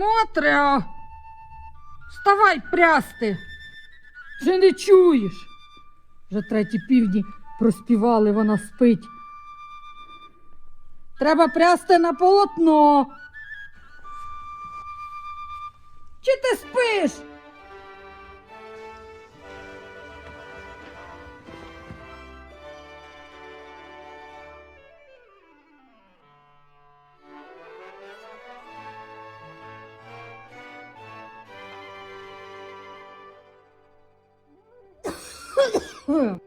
Мотря, вставай прясти. Чи не чуєш. Вже треті півдні проспівали, вона спить. Треба прясти на полотно. Чи ти спиш? А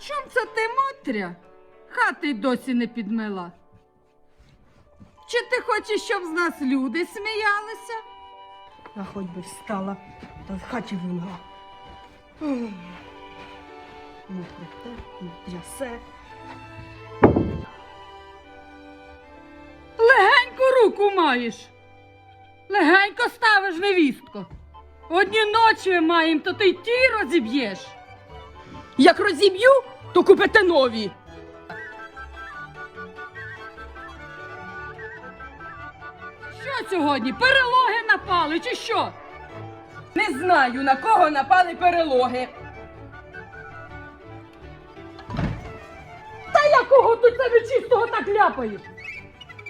чом це ти, Мотря? Хати й досі не підмила. Чи ти хочеш, щоб з нас люди сміялися? А хоч би встала, та в хаті вимила. М. Не плете, не трясе. Легеньку руку маєш. Легенько ставиш невістко. Одні ночі маємо, то ти й ті розіб'єш. Як розіб'ю, то купите нові. Що сьогодні? Перелоги напали, чи що? Не знаю, на кого напали перелоги. Та якого ти це нечистого так ляпаєш?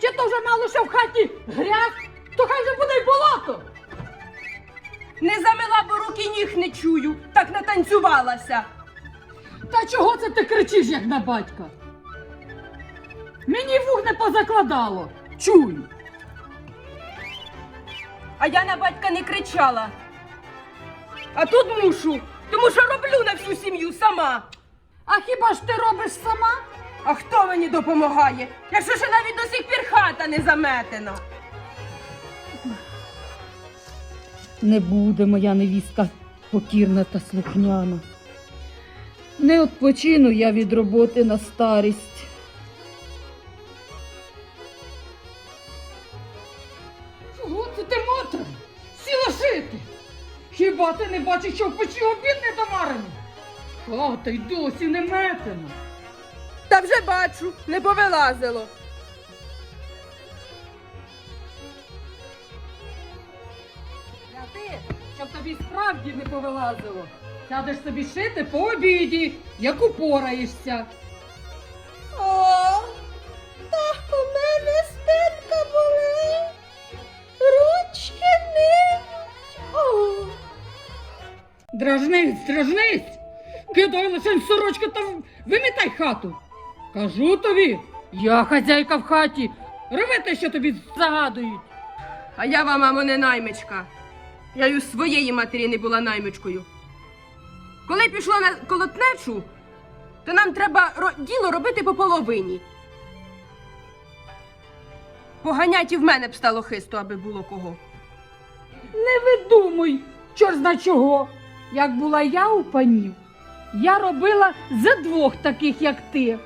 Чи то вже мало що в хаті грязь, то хай же буде й болото. Не замила, бо руки ніг не чую, так натанцювалася. Та чого це ти кричиш, як на батька? Мені вух не позакладало. Чую. А я на батька не кричала. А тут мушу, тому що роблю на всю сім'ю сама. А хіба ж ти робиш сама? А хто мені допомагає, якщо ще навіть до сих пір хата не заметена? Не буде моя невістка покірна та слухняна. Не відпочину я від роботи на старість. Чого це ти матер? Сіла шити. Хіба ти не бачиш, що в печі обід не домарений? Хата й досі не метена. Та вже бачу, не повилазило. А ти, щоб тобі справді не повилазило. Сядеш собі шити по обіді, як упораєшся. О, так у мене спинка болить, ручки ниють. Дражнись, дражнись! Кидай лише сорочку та вимітай хату. Кажу тобі, я хазяйка в хаті. Роби те, що тобі загадують. А я вам, мамо, не наймичка. Я й у своєї матері не була наймичкою. Коли пішла на колотнечу, то нам треба ро- діло робити по половині. Поганять і в мене б стало хисто, аби було кого. Не видумуй, чор зна чого. Як була я у панів, я робила за двох таких, як ти.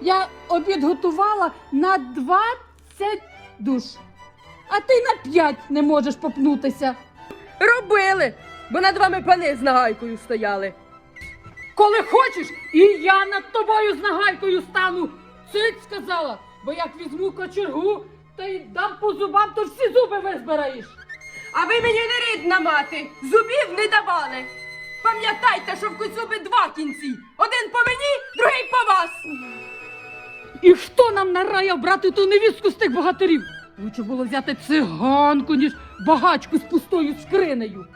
Я обід готувала на 20 душ, а ти на 5 не можеш попнутися. Робили, бо над вами пани з нагайкою стояли. Коли хочеш, і я над тобою з нагайкою стану. Цить сказала, бо як візьму кочергу, та й дам по зубам, то всі зуби визбираєш. А ви мені не рідна мати, зубів не давали. Пам'ятайте, що в зуби два кінці. Один по мені, другий по вас. І хто нам нараяв брати ту невістку з тих богатирів? Лучше було взяти циганку, ніж багачку з пустою скринею.